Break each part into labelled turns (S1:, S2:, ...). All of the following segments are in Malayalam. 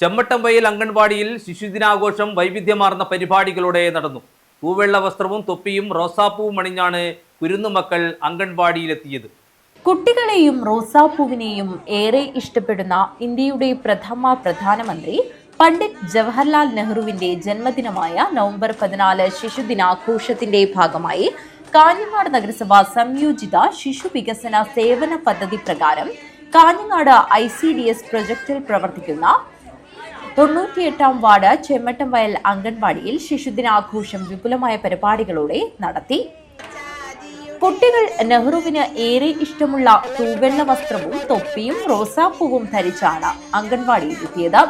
S1: ചെമ്മട്ടമ്പയിൽ അംഗൻവാടിയിൽ ശിശുദിനാഘോഷം വൈവിധ്യമാർന്ന പരിപാടികളോടെ നടന്നു. പൂവെള്ള വസ്ത്രവും തൊപ്പിയും റോസാപ്പൂവും അണിഞ്ഞാണ് കുരുന്നുമക്കൾ അംഗൻവാടിയിലെത്തിയത്.
S2: കുട്ടികളെയും റോസാപ്പൂവിനെയും ഏറെ ഇഷ്ടപ്പെടുന്ന ഇന്ത്യയുടെ പ്രഥമ പ്രധാനമന്ത്രി പണ്ഡിറ്റ് ജവഹർലാൽ നെഹ്റുവിന്റെ ജന്മദിനമായ നവംബർ പതിനാല് ശിശുദിനാഘോഷത്തിന്റെ ഭാഗമായി കാഞ്ഞങ്ങാട് നഗരസഭ സംയോജിത ശിശു വികസന സേവന പദ്ധതി പ്രകാരം Kanhangad I C D S പ്രൊജക്ടിൽ പ്രവർത്തിക്കുന്ന തൊണ്ണൂറ്റിയെട്ടാം വാർഡ് ചെമ്മട്ടം വയൽ അംഗൻവാടിയിൽ ശിശുദിനാഘോഷം വിപുലമായ പരിപാടികളോടെ നടത്തി. കുട്ടികൾ നെഹ്റുവിന് ഏറെ ഇഷ്ടമുള്ള തൂവെള്ള വസ്ത്രവും തൊപ്പിയും റോസാപ്പൂവും ധരിച്ചാണ് അംഗൻവാടിയിൽ എത്തിയത്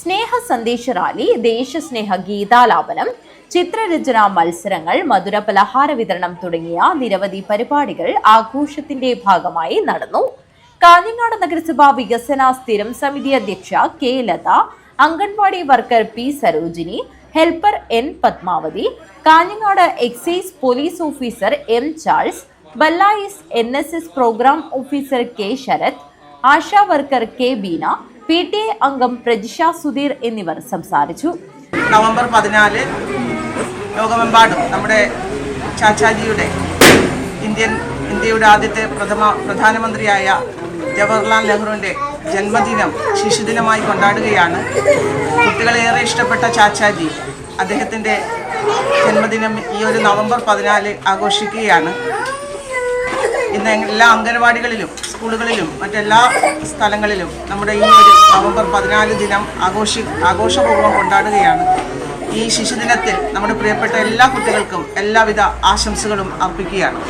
S2: സ്നേഹ സന്ദേശ റാലി ദേശസ്നേഹ ഗീതാലാപനം ചിത്രരചനാ മത്സരങ്ങൾ മധുര പലഹാര വിതരണം തുടങ്ങിയ നിരവധി പരിപാടികൾ ആഘോഷത്തിന്റെ ഭാഗമായി നടന്നു. കാഞ്ഞങ്ങാട് നഗരസഭാ വികസന സ്ഥിരം സമിതി അധ്യക്ഷ K Latha anganwadi worker P Sarojini helper N Padmavathi Kanhangad excise police officer M Charles ബല്ലായിസ് N S S programme officer K Sharath Asha worker K Beena P T A അംഗം പ്രജിഷ സുധീർ എന്നിവർ സംസാരിച്ചു.
S3: നവംബർ പതിനാല് ലോകമെമ്പാടും നമ്മുടെ ചാച്ചാജിയുടെ ഇന്ത്യൻ ഇന്ത്യയുടെ ആദ്യത്തെ പ്രഥമ പ്രധാനമന്ത്രിയായ ജവഹർലാൽ നെഹ്റുവിന്റെ ജന്മദിനം ശിശുദിനമായി കൊണ്ടാടുകയാണ്. കുട്ടികളേറെ ഇഷ്ടപ്പെട്ട ചാച്ചാജി അദ്ദേഹത്തിന്റെ ജന്മദിനം ഈ ഒരു നവംബർ പതിനാല് ആഘോഷിക്കുകയാണ്. ഇന്ന് എല്ലാ അംഗനവാടികളിലും സ്കൂളുകളിലും മറ്റെല്ലാ സ്ഥലങ്ങളിലും നമ്മുടെ ഈ ഒരു നവംബർ പതിനാല് ദിനം ആഘോഷി ആഘോഷപൂർവം കൊണ്ടാടുകയാണ്. ഈ ശിശുദിനത്തിൽ നമ്മുടെ പ്രിയപ്പെട്ട എല്ലാ കുട്ടികൾക്കും എല്ലാവിധ ആശംസകളും അർപ്പിക്കുകയാണ്.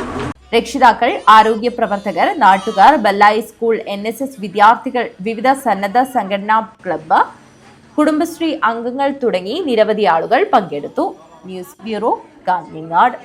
S2: രക്ഷിതാക്കൾ ആരോഗ്യ പ്രവർത്തകർ നാട്ടുകാർ Ballai school N S S വിദ്യാർത്ഥികൾ വിവിധ സന്നദ്ധ സംഘടനാ ക്ലബ്ബ് കുടുംബശ്രീ അംഗങ്ങൾ തുടങ്ങി നിരവധി ആളുകൾ പങ്കെടുത്തു. News bureau Kanhangad.